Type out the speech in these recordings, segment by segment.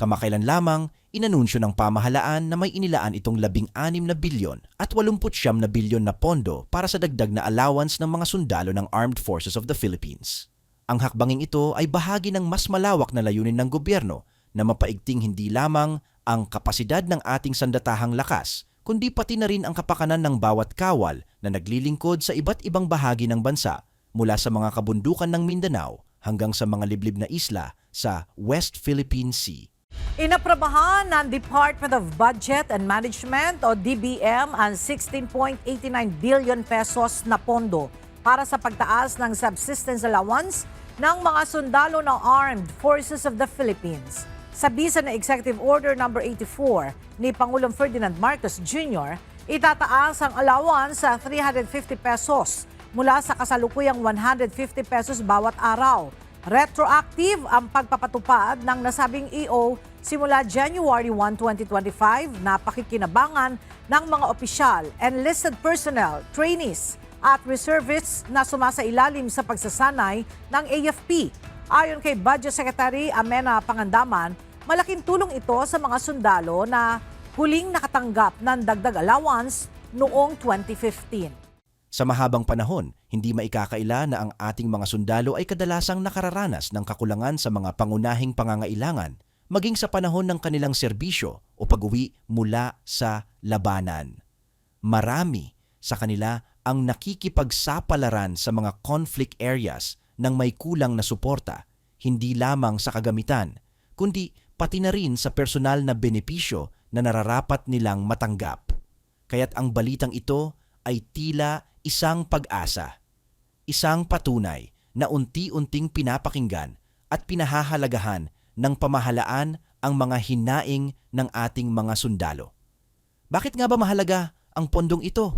Kamakailan lamang, inanunsyo ng pamahalaan na may inilaan itong 16 na bilyon at 89 na bilyon na pondo para sa dagdag na allowance ng mga sundalo ng Armed Forces of the Philippines. Ang hakbanging ito ay bahagi ng mas malawak na layunin ng gobyerno na mapaigting hindi lamang ang kapasidad ng ating sandatahang lakas, kundi pati na rin ang kapakanan ng bawat kawal na naglilingkod sa iba't ibang bahagi ng bansa mula sa mga kabundukan ng Mindanao hanggang sa mga liblib na isla sa West Philippine Sea. Inaprobahan ng Department of Budget and Management o DBM ang 16.89 billion pesos na pondo para sa pagtaas ng subsistence allowance ng mga sundalo ng Armed Forces of the Philippines. Sa bisa ng Executive Order No. 84 ni Pangulong Ferdinand Marcos Jr., itataas ang allowance sa 350 pesos mula sa kasalukuyang 150 pesos bawat araw. Retroactive ang pagpapatupad ng nasabing EO simula January 1, 2025 na pakikinabangan ng mga opisyal, enlisted personnel, trainees at reservists na sumasailalim sa pagsasanay ng AFP. Ayon kay Budget Secretary Amena Pangandaman, malaking tulong ito sa mga sundalo na huling nakatanggap ng dagdag allowance noong 2015. Sa mahabang panahon, hindi maikakaila na ang ating mga sundalo ay kadalasang nakararanas ng kakulangan sa mga pangunahing pangangailangan, maging sa panahon ng kanilang serbisyo o pag-uwi mula sa labanan. Marami sa kanila ang nakikipagsapalaran sa mga conflict areas ng may kulang na suporta, hindi lamang sa kagamitan, kundi pati na rin sa personal na benepisyo na nararapat nilang matanggap. Kaya't ang balitang ito ay tila isang pag-asa, isang patunay na unti-unting pinapakinggan at pinahahalagahan ng pamahalaan ang mga hinaing ng ating mga sundalo. Bakit nga ba mahalaga ang pondong ito?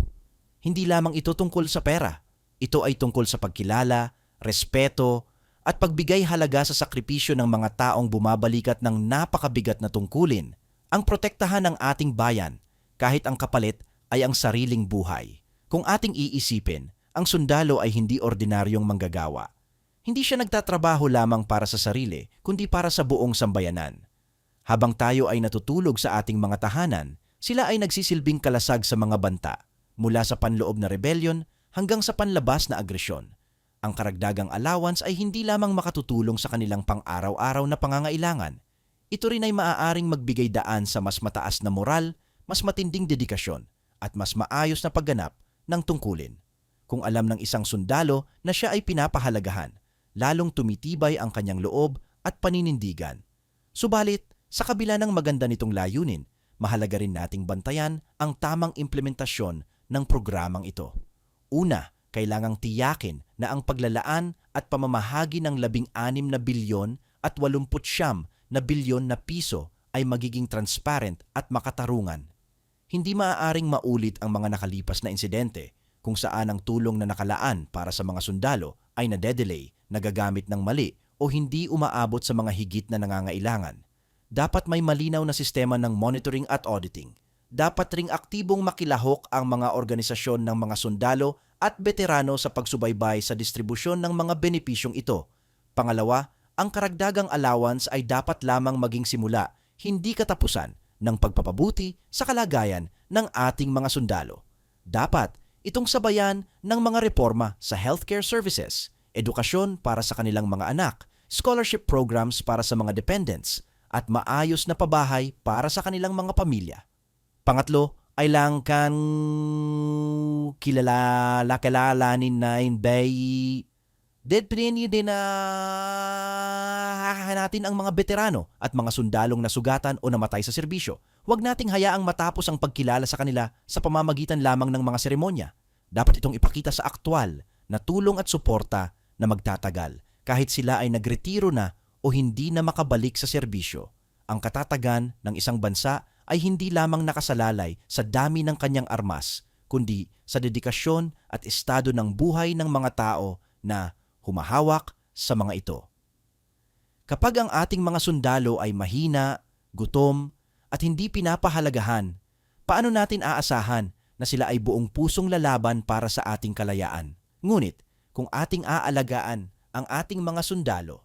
Hindi lamang ito tungkol sa pera. Ito ay tungkol sa pagkilala, respeto, at pagbigay halaga sa sakripisyo ng mga taong bumabalikat ng napakabigat na tungkulin, ang protektahan ng ating bayan kahit ang kapalit ay ang sariling buhay. Kung ating iisipin, ang sundalo ay hindi ordinaryong manggagawa. Hindi siya nagtatrabaho lamang para sa sarili, kundi para sa buong sambayanan. Habang tayo ay natutulog sa ating mga tahanan, sila ay nagsisilbing kalasag sa mga banta, mula sa panloob na rebellion hanggang sa panlabas na agresyon. Ang karagdagang allowance ay hindi lamang makatutulong sa kanilang pang-araw-araw na pangangailangan. Ito rin ay maaaring magbigay daan sa mas mataas na moral, mas matinding dedikasyon, at mas maayos na pagganap ng tungkulin. Kung alam ng isang sundalo na siya ay pinapahalagahan, lalong tumitibay ang kanyang loob at paninindigan. Subalit, sa kabila ng maganda nitong layunin, mahalaga rin nating bantayan ang tamang implementasyon ng programang ito. Una, kailangang tiyakin na ang paglalaan at pamamahagi ng 16 na bilyon at 89 na bilyon na piso ay magiging transparent at makatarungan hindi maaaring maulit ang mga nakalipas na insidente kung saan ang tulong na nakalaan para sa mga sundalo ay nadedelay, nagagamit ng mali o hindi umaabot sa mga higit na nangangailangan. Dapat may malinaw na sistema ng monitoring at auditing. Dapat ring aktibong makilahok ang mga organisasyon ng mga sundalo at veterano sa pagsubaybay sa distribusyon ng mga benepisyong ito. Pangalawa, ang karagdagang allowance ay dapat lamang maging simula, hindi katapusan ng pagpapabuti sa kalagayan ng ating mga sundalo. Dapat itong sabayan ng mga reforma sa healthcare services, edukasyon para sa kanilang mga anak, scholarship programs para sa mga dependents, at maayos na pabahay para sa kanilang mga pamilya. Pangatlo, ay lang kan kilala kilalanin na bay Dead Prenny din na natin ang mga veterano at mga sundalong nasugatan o namatay sa serbisyo. Huwag nating hayaang matapos ang pagkilala sa kanila sa pamamagitan lamang ng mga seremonya. Dapat itong ipakita sa aktwal na tulong at suporta na magtatagal kahit sila ay nagretiro na o hindi na makabalik sa serbisyo. Ang katatagan ng isang bansa ay hindi lamang nakasalalay sa dami ng kanyang armas, kundi sa dedikasyon at estado ng buhay ng mga tao na humahawak sa mga ito. Kapag ang ating mga sundalo ay mahina, gutom, at hindi pinapahalagahan, paano natin aasahan na sila ay buong pusong lalaban para sa ating kalayaan? Ngunit, kung ating aalagaan ang ating mga sundalo,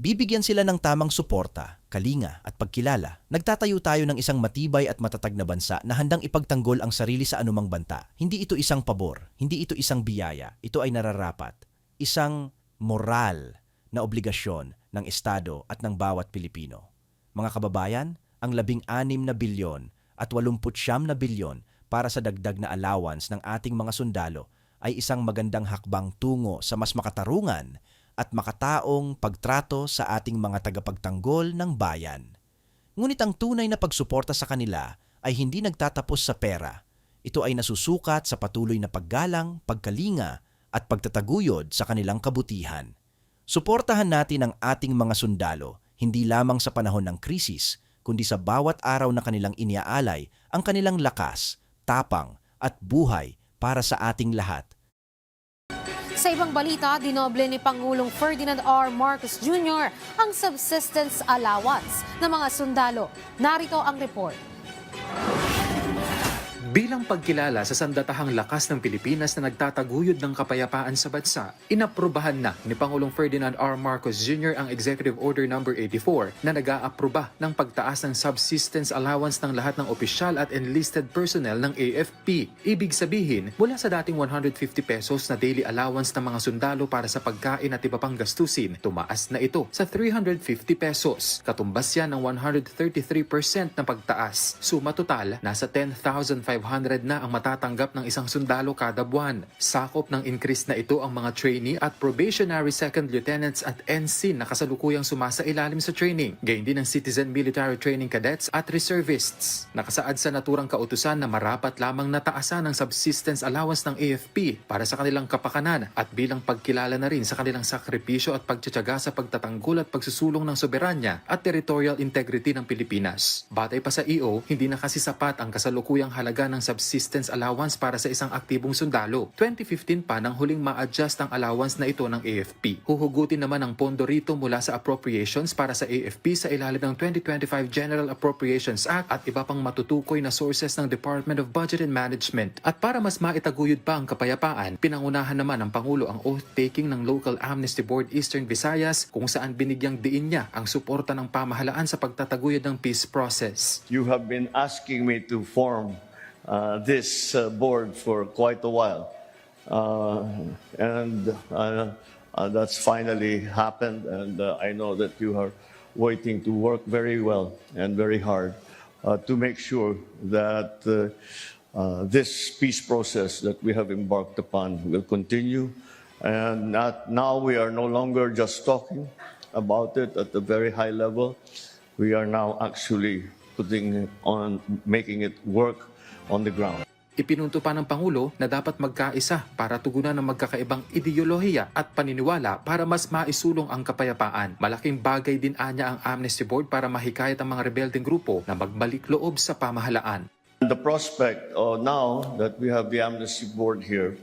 Bibigyan sila ng tamang suporta, kalinga at pagkilala. Nagtatayo tayo ng isang matibay at matatag na bansa na handang ipagtanggol ang sarili sa anumang banta. Hindi ito isang pabor, hindi ito isang biyaya, ito ay nararapat. Isang moral na obligasyon ng Estado at ng bawat Pilipino. Mga kababayan, ang labing anim na bilyon at walumput siyam na bilyon para sa dagdag na allowance ng ating mga sundalo ay isang magandang hakbang tungo sa mas makatarungan at makataong pagtrato sa ating mga tagapagtanggol ng bayan. Ngunit ang tunay na pagsuporta sa kanila ay hindi nagtatapos sa pera. Ito ay nasusukat sa patuloy na paggalang, pagkalinga at pagtataguyod sa kanilang kabutihan. Suportahan natin ang ating mga sundalo hindi lamang sa panahon ng krisis, kundi sa bawat araw na kanilang iniaalay ang kanilang lakas, tapang at buhay para sa ating lahat. Sa ibang balita, dinoble ni Pangulong Ferdinand R. Marcos Jr. ang subsistence allowance ng mga sundalo. Narito ang report. Bilang pagkilala sa sandatahang lakas ng Pilipinas na nagtataguyod ng kapayapaan sa bansa, inaprubahan na ni Pangulong Ferdinand R. Marcos Jr. ang Executive Order No. 84 na nag-aaproba ng pagtaas ng subsistence allowance ng lahat ng opisyal at enlisted personnel ng AFP. Ibig sabihin, mula sa dating 150 pesos na daily allowance ng mga sundalo para sa pagkain at iba pang gastusin, tumaas na ito sa 350 pesos. Katumbas yan ng 133% na pagtaas. Suma total, nasa 10,500 na ang matatanggap ng isang sundalo kada buwan. Sakop ng increase na ito ang mga trainee at probationary second lieutenants at NC na kasalukuyang sumasa ilalim sa training. Gayun din ang citizen military training cadets at reservists. Nakasaad sa naturang kautusan na marapat lamang nataasan ang subsistence allowance ng AFP para sa kanilang kapakanan at bilang pagkilala na rin sa kanilang sakripisyo at pagtsatsaga sa pagtatanggol at pagsusulong ng soberanya at territorial integrity ng Pilipinas. Batay pa sa EO, hindi na kasi sapat ang kasalukuyang halaga ng subsistence allowance para sa isang aktibong sundalo. 2015 pa nang huling ma-adjust ang allowance na ito ng AFP. Huhugutin naman ang pondo rito mula sa appropriations para sa AFP sa ilalim ng 2025 General Appropriations Act at iba pang matutukoy na sources ng Department of Budget and Management. At para mas maitaguyod pa ang kapayapaan, pinangunahan naman ng Pangulo ang oath-taking ng Local Amnesty Board Eastern Visayas kung saan binigyang diin niya ang suporta ng pamahalaan sa pagtataguyod ng peace process. You have been asking me to form this uh, board for quite a while. Uh, and uh, uh, that's finally happened. And uh, I know that you are waiting to work very well and very hard uh, to make sure that uh, uh, this peace process that we have embarked upon will continue. And not, now we are no longer just talking about it at a very high level. We are now actually putting on, making it work on the ground. Ipinunto pa ng Pangulo na dapat magkaisa para tugunan ng magkakaibang ideolohiya at paniniwala para mas maisulong ang kapayapaan. Malaking bagay din anya ang Amnesty Board para mahikayat ang mga rebeldeng grupo na magbalik loob sa pamahalaan. The prospect uh, now that we have the amnesty board here,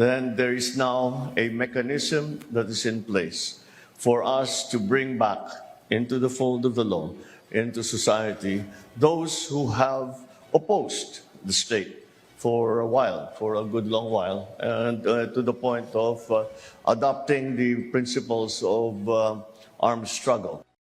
then there is now a mechanism that is in place for us to bring back into the fold of the law, into society, those who have opposed the state for a while, for a good long while, and uh, to the point of uh, adopting the principles of uh, armed struggle.